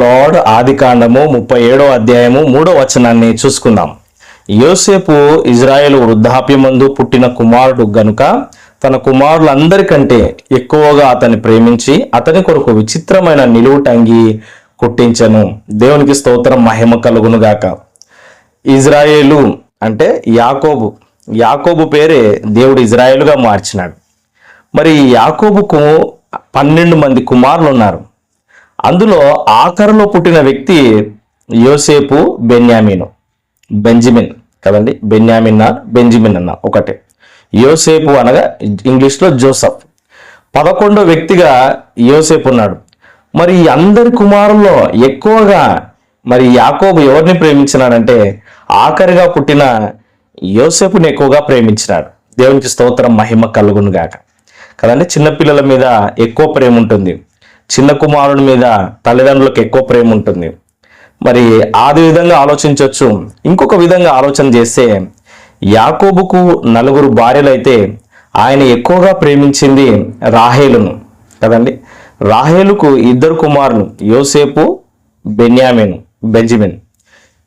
Lord ఆదికాండము ముప్పై ఏడో అధ్యాయము మూడో వచనాన్ని చూసుకుందాం. యోసేపు ఇజ్రాయేల్ వృద్ధాప్యమందు పుట్టిన కుమారుడు గనుక తన కుమారులందరికంటే ఎక్కువగా అతన్ని ప్రేమించి అతని కొరకు విచిత్రమైన నిలువుటంగి కుట్టించను. దేవునికి స్తోత్రం మహిమ కలుగును గాక. ఇజ్రాయేలు అంటే యాకోబు. యాకోబు పేరే దేవుడు ఇజ్రాయేలుగా మార్చినాడు. మరి యాకోబుకు పన్నెండు మంది కుమారులు ఉన్నారు అందులో ఆఖరిలో పుట్టిన వ్యక్తి యోసేపు బెన్యామీను. బెంజమిన్ కదండి? బెన్యామిన్ అన్న బెంజమిన్ అన్న ఒకటే. యోసేపు అనగా ఇంగ్లీష్లో జోసఫ్. పదకొండో వ్యక్తిగా యోసేపు ఉన్నాడు. మరి అందరి కుమారుల్లో ఎక్కువగా మరి యాకోబు ఎవరిని ప్రేమించినాడంటే ఆఖరిగా పుట్టిన యోసేపుని ఎక్కువగా ప్రేమించినాడు. దేవునికి స్తోత్రం మహిమ కలుగును గాక కదండి? చిన్నపిల్లల మీద ఎక్కువ ప్రేమ ఉంటుంది. చిన్న కుమారుని మీద తల్లిదండ్రులకు ఎక్కువ ప్రేమ ఉంటుంది. మరి ఆది విధంగా ఆలోచించవచ్చు ఇంకొక విధంగా ఆలోచన చేస్తే యాకోబుకు నలుగురు భార్యలైతే ఆయన ఎక్కువగా ప్రేమించింది రాహేలును. కదండి? రాహేలుకు ఇద్దరు కుమారులు యోసేపు బెన్యామిన్ బెంజమిన్.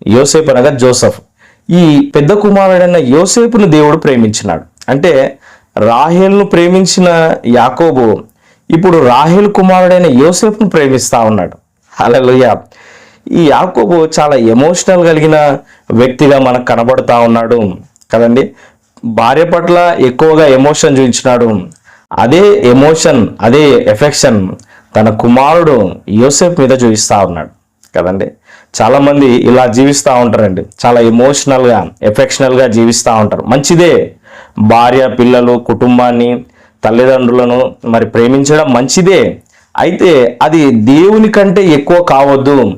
యోసేపు అనగా జోసఫ్. ఈ పెద్ద కుమారుడైన యోసేపును దేవుడు ప్రేమించినాడు. అంటే రాహేల్ను ప్రేమించిన యాకోబు ఇప్పుడు రాహేల్ కుమారుడైన యోసేఫ్ను ప్రేమిస్తూ ఉన్నాడు. హల్లెలూయా. ఈ యాకోబు చాలా ఎమోషనల్ కలిగిన వ్యక్తిగా మనకు కనబడుతూ ఉన్నాడు. కదండి? భార్య పట్ల ఎక్కువగా ఎమోషన్ చూపించినాడు. అదే ఎమోషన్ అదే ఎఫెక్షన్ తన కుమారుడు యోసేఫ్ మీద చూపిస్తూ ఉన్నాడు. కదండి? చాలామంది ఇలా జీవిస్తూ ఉంటారండి. చాలా ఎమోషనల్గా ఎఫెక్షనల్గా జీవిస్తూ ఉంటారు. మంచిదే. భార్య పిల్లలు కుటుంబాన్ని తల్లిదండ్రులను మరి ప్రేమించడం మంచిదే. అయితే అది దేవుని కంటే ఎక్కువ కావద్దు.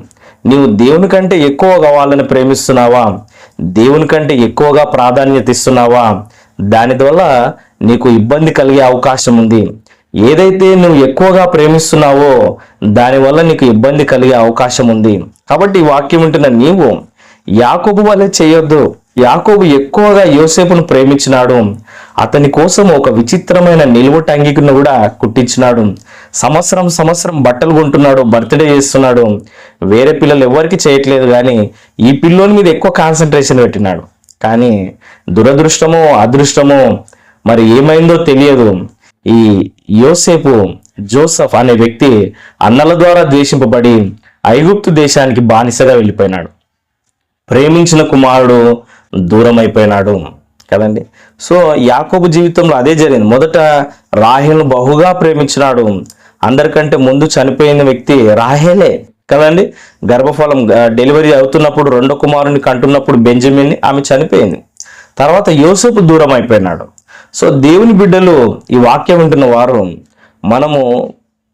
నీవు దేవుని కంటే ఎక్కువ కావాలని ప్రేమిస్తున్నావా? దేవుని కంటే ఎక్కువగా ప్రాధాన్యత ఇస్తున్నావా? దానివల్ల నీకు ఇబ్బంది కలిగే అవకాశం ఉంది. ఏదైతే నువ్వు ఎక్కువగా ప్రేమిస్తున్నావో దానివల్ల నీకు ఇబ్బంది కలిగే అవకాశం ఉంది. కాబట్టి వాక్యం వింటున్న నీవు యాకోబు వల్లే చేయొద్దు. యాకోబు ఎక్కువగా యోసేపును ప్రేమించినాడు. అతని కోసం ఒక విచిత్రమైన నిలువటంగికను కూడా కుట్టించినాడు. సంవత్సరం సంవత్సరం బట్టలు కొంటున్నాడు బర్త్డే చేస్తున్నాడు. వేరే పిల్లలు ఎవరికి చేయట్లేదు కానీ ఈ పిల్లోని మీద ఎక్కువ కాన్సన్ట్రేషన్ పెట్టినాడు. కానీ దురదృష్టమో అదృష్టమో మరి ఏమైందో తెలియదు. ఈ యోసేపు జోసఫ్ అనే వ్యక్తి అన్నల ద్వారా ద్వేషింపబడి ఐగుప్తు దేశానికి బానిసగా వెళ్ళిపోయినాడు. ప్రేమించిన కుమారుడు దూరం అయిపోయినాడు కదండి. సో యాకోబు జీవితంలో అదే జరిగింది. మొదట రాహేల్ను బహుగా ప్రేమించినాడు. అందరికంటే ముందు చనిపోయిన వ్యక్తి రాహేలే కదండి. గర్భఫలం డెలివరీ అవుతున్నప్పుడు రెండో కుమారుని కంటున్నప్పుడు బెంజమిన్ ఆమె చనిపోయింది. తర్వాత యోసేపు దూరం అయిపోయినాడు సో దేవుని బిడ్డలు ఈ వాక్యం వింటున్న వారు మనము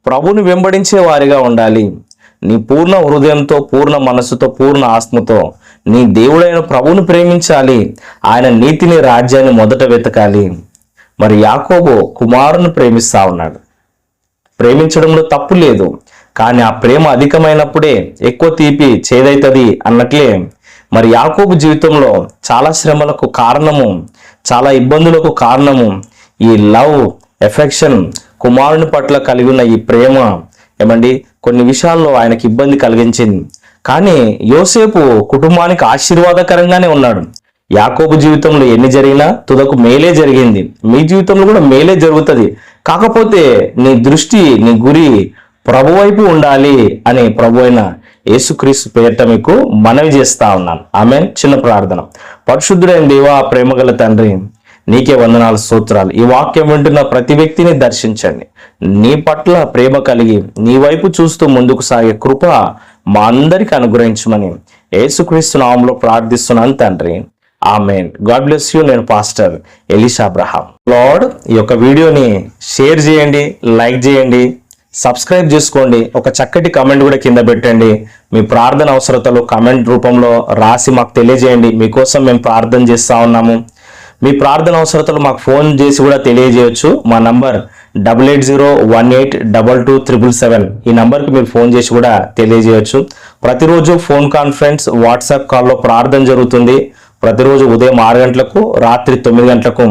ప్రభుని వెంబడించే వారిగా ఉండాలి. నీ పూర్ణ హృదయంతో పూర్ణ మనస్సుతో పూర్ణ ఆత్మతో నీ దేవుడైన ప్రభువును ప్రేమించాలి. ఆయన నీతిని రాజ్యాన్ని మొదట వెతకాలి. మరి యాకోబు కుమారుని ప్రేమిస్తా ఉన్నాడు. ప్రేమించడంలో తప్పు లేదు. కానీ ఆ ప్రేమ అధికమైనప్పుడే ఎక్కువ తీపి చేదైతుంది అన్నట్లే. మరి యాకోబు జీవితంలో చాలా శ్రమలకు కారణము చాలా ఇబ్బందులకు కారణము ఈ లవ్ ఎఫెక్షన్ కుమారుని పట్ల కలిగి ఉన్న ఈ ప్రేమ. ఏమండి? కొన్ని విషయాల్లో ఆయనకి ఇబ్బంది కలిగించింది. కానీ యోసేపు కుటుంబానికి ఆశీర్వాదకరంగానే ఉన్నాడు. యాకోబు జీవితంలో ఎన్ని జరిగినా తుదకు మేలే జరిగింది. మీ జీవితంలో కూడా మేలే జరుగుతుంది. కాకపోతే నీ దృష్టి నీ గురి ప్రభు వైపు ఉండాలి అని ప్రభు అయిన యేసుక్రీస్తు పేరిట మీకు మనవి చేస్తా ఉన్నాను. ఆమె చిన్న ప్రార్థన. పరిశుద్ధుడైన దేవా ప్రేమగల తండ్రి నీకే వందనాలు సూత్రాలు ఈ వాక్యం వింటున్న ప్రతి వ్యక్తిని దర్శించండి. నీ పట్ల ప్రేమ కలిగి నీ వైపు చూస్తూ ముందుకు సాగే కృప మా అందరికి అనుగ్రహించమని యేసుక్రీస్తు నామంలో ప్రార్థిస్తున్నాను తండ్రి. ఆమెన్. God bless you. నేను పాస్టర్ ఎలిషా అబ్రహాం. లార్డ్ ఈ యొక్క వీడియోని షేర్ చేయండి లైక్ చేయండి సబ్స్క్రైబ్ చేసుకోండి. ఒక చక్కటి కమెంట్ కూడా కింద పెట్టండి. మీ ప్రార్థన అవసరతలు కమెంట్ రూపంలో రాసి మాకు తెలియజేయండి. మీకోసం మేము ప్రార్థన చేస్తా ఉన్నాము. మీ ప్రార్థన అవసరతలు మాకు ఫోన్ చేసి కూడా తెలియజేయచ్చు. మా number double eight zero one eight double two triple seven. ఈ నంబర్కి మీరు ఫోన్ చేసి కూడా తెలియజేయచ్చు. ప్రతిరోజు ఫోన్ కాన్ఫరెన్స్ వాట్సాప్ కాల్లో ప్రార్థన జరుగుతుంది. ప్రతిరోజు ఉదయం ఆరు గంటలకు రాత్రి తొమ్మిది గంటలకు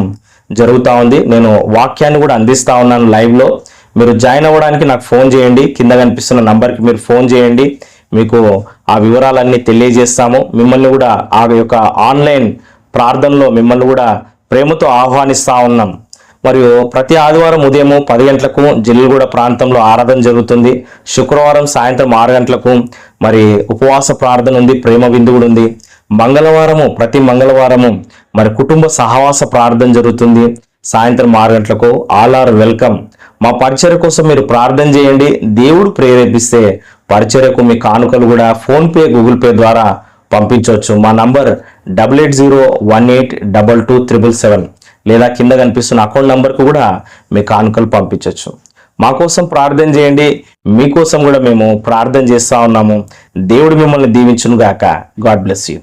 జరుగుతూ ఉంది. నేను వాక్యాన్ని కూడా అందిస్తా ఉన్నాను లైవ్లో. మీరు జాయిన్ అవ్వడానికి నాకు ఫోన్ చేయండి. కింద కనిపిస్తున్న నంబర్కి మీరు ఫోన్ చేయండి. మీకు ఆ వివరాలన్నీ తెలియజేస్తాము. మిమ్మల్ని కూడా ఆ యొక్క ఆన్లైన్ ప్రార్థనలో మిమ్మల్ని కూడా ప్రేమతో ఆహ్వానిస్తా ఉన్నాం. మరియు ప్రతి ఆదివారం ఉదయం పది గంటలకు జిల్లుగూడ ప్రాంతంలో ఆరాధన జరుగుతుంది. శుక్రవారం సాయంత్రం ఆరు గంటలకు మరి ఉపవాస ప్రార్థన ఉంది ప్రేమ విందు కూడా ఉంది. మంగళవారము ప్రతి మంగళవారము మరి కుటుంబ సహవాస ప్రార్థన జరుగుతుంది. సాయంత్రం ఆరు గంటలకు ఆల్ ఆర్ వెల్కమ్. మా పరిచర్య కోసం మీరు ప్రార్థన చేయండి. దేవుడు ప్రేరేపిస్తే పరిచర్యకు మీ కానుకలు కూడా ఫోన్పే గూగుల్ పే ద్వారా పంపించవచ్చు. మా number double eight zero one eight double two triple seven లేదా కింద కనిపిస్తున్న అకౌంట్ నంబర్కు కూడా మీ కానుకలు పంపించవచ్చు మా కోసం ప్రార్థన చేయండి. మీకోసం కూడా మేము ప్రార్థన చేస్తూ ఉన్నాము. దేవుడు మిమ్మల్ని దీవించును గాక గాడ్ బ్లెస్ యూ.